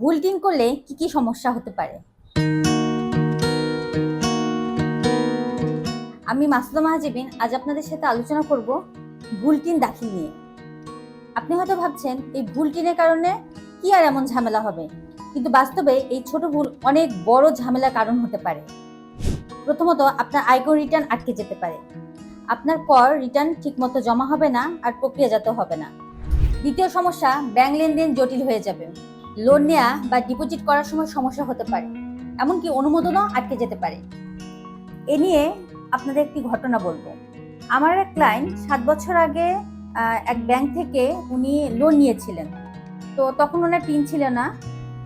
ভুল টিন করলে কি কি সমস্যা হতে পারে? আমি মাসুদা মাহাজিবিন, আজ আপনাদের সাথে আলোচনা করব ভুল টিন দাখিল নিয়ে। আপনি হয়তো ভাবছেন, এই ভুল টিনের কারণে কি আর এমন ঝামেলা হবে? কিন্তু বাস্তবে এই ছোট ভুল অনেক বড় ঝামেলার কারণ হতে পারে। প্রথমত, আপনার আয়কর রিটার্ন আটকে যেতে পারে। আপনার কর রিটার্ন ঠিকমতো জমা হবে না আর প্রক্রিয়াজাত হবে না। দ্বিতীয় সমস্যা, ব্যাংক লেনদেন জটিল হয়ে যাবে। লোন নেওয়া বা ডিপোজিট করার সময় সমস্যা হতে পারে। এমনকি অনুমোদনও আটকে যেতে পারে। এ নিয়ে আপনাদের একটি ঘটনা বলব। আমার এক ক্লায়েন্ট সাত বছর আগে এক ব্যাংক থেকে উনি লোন নিয়েছিলেন। তো তখন ওনার টিন ছিল না।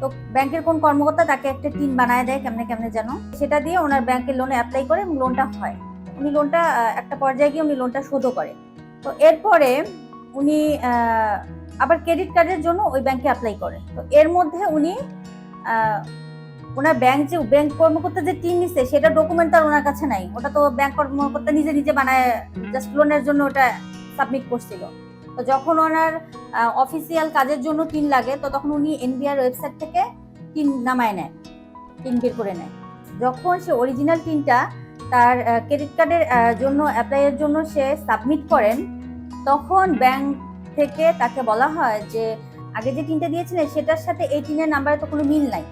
তো ব্যাংকের কোন কর্মকর্তা তাকে একটা টিন বানায় দেয়, কেমনে কেমনে যেন সেটা দিয়ে ওনার ব্যাংকের লোনে অ্যাপ্লাই করে এবং লোনটা হয়। উনি লোনটা একটা পর্যায়ে গিয়ে উনি লোনটা শোধও করে। তো এরপরে উনি আবার ক্রেডিট কার্ডের জন্য ওই ব্যাংকে অ্যাপ্লাই করে। তো এর মধ্যে উনি ওনার ব্যাংক যে ব্যাংক কর্মকর্তা যে টিম নিছে, সেটা ডকুমেন্ট তার ওনার কাছে নাই। ওটা তো ব্যাংক কর্মকর্তা নিজে নিজে বানায় জাস্ট লোনের জন্য ওটা সাবমিট করছিল। তো যখন ওনার অফিসিয়াল কাজের জন্য টিন লাগে, তো তখন উনি এনবিআর ওয়েবসাইট থেকে টিন নামায় নেয় টিন বের করে নেয়। যখন সে অরিজিনাল টিনটা তার ক্রেডিট কার্ডের জন্য অ্যাপ্লাইয়ের জন্য সে সাবমিট করেন, তখন ব্যাংক থেকে তাকে বলা হয় যে, আগে যে টিনটা দিয়েছিলেন সেটার সাথে এই টিনের নাম্বারে তো কোনো মিল নাই।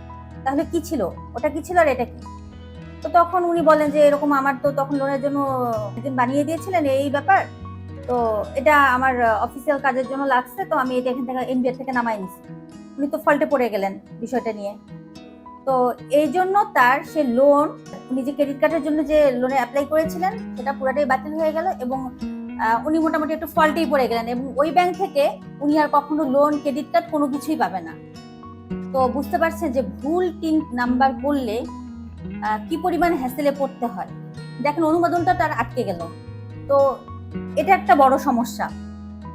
তাহলে কি ছিল? ওটা কি ছিল আর এটা কি? তো তখন উনি বলেন যে, এরকম আমার তো তখন লোনের জন্য একদিন বানিয়ে দিয়েছিলেন এই ব্যাপার। তো এটা আমার অফিসিয়াল কাজের জন্য লাগছে, তো আমি এটা এখান থেকে এনবিআর থেকে নামাই নিছি। উনি তো ফল্টে পড়ে গেলেন বিষয়টা নিয়ে। তো এই জন্য তার সে লোন উনি যে ক্রেডিট কার্ডের জন্য যে লোনে অ্যাপ্লাই করেছিলেন, সেটা পুরাটাই বাতিল হয়ে গেল এবং উনি মোটামুটি একটু ফল্টেই পড়ে গেলেন এবং ওই ব্যাংক থেকে উনি আর কখনো লোন ক্রেডিট কার্ড কোনো কিছুই পাবে না। তো বুঝতে পারছেন যে ভুল তিন নাম্বার করলে কি পরিমাণ হ্যাসেলে পড়তে হয়? দেখেন অনুমোদনটা তার আটকে গেল। তো এটা একটা বড় সমস্যা।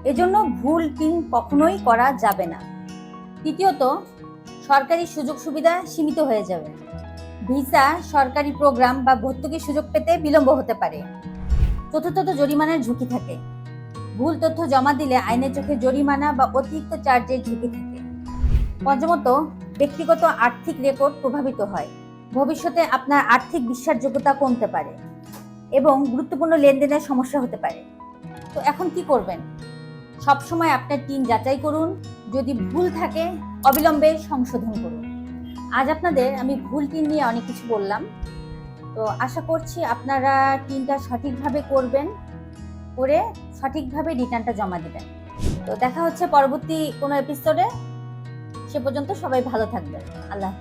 এজন্য ভুল টিন কখনোই করা যাবে না। তৃতীয়ত, সরকারি সুযোগ সুবিধা সীমিত হয়ে যাবে। ভিসা, সরকারি প্রোগ্রাম বা ভর্তুকির সুযোগ পেতে বিলম্ব হতে পারে। চতুর্থত জরিমানার ঝুঁকি থাকে। ভুল তথ্য জমা দিলে আইনের চোখে জরিমানা বা অতিরিক্ত চার্জের ঝুঁকি থাকে। পঞ্চমত, ব্যক্তিগত আর্থিক রেকর্ড প্রভাবিত হয়। ভবিষ্যতে আপনার আর্থিক বিশ্বাসযোগ্যতা কমতে পারে এবং গুরুত্বপূর্ণ লেনদেনের সমস্যা হতে পারে। তো এখন কি করবেন? সবসময় আপনার টিম যাচাই করুন, যদি ভুল থাকে, অবিলম্বে সংশোধন করুন। আজ আপনাদের আমি ভুল টিম নিয়ে অনেক কিছু বললাম। তো আশা করছি আপনারা টিনটা সঠিকভাবে করবেন, করে সঠিকভাবে রিটার্নটা জমা দেবেন। তো দেখা হচ্ছে পরবর্তী কোনো এপিসোডে সে পর্যন্ত সবাই ভালো থাকবেন। আল্লাহ।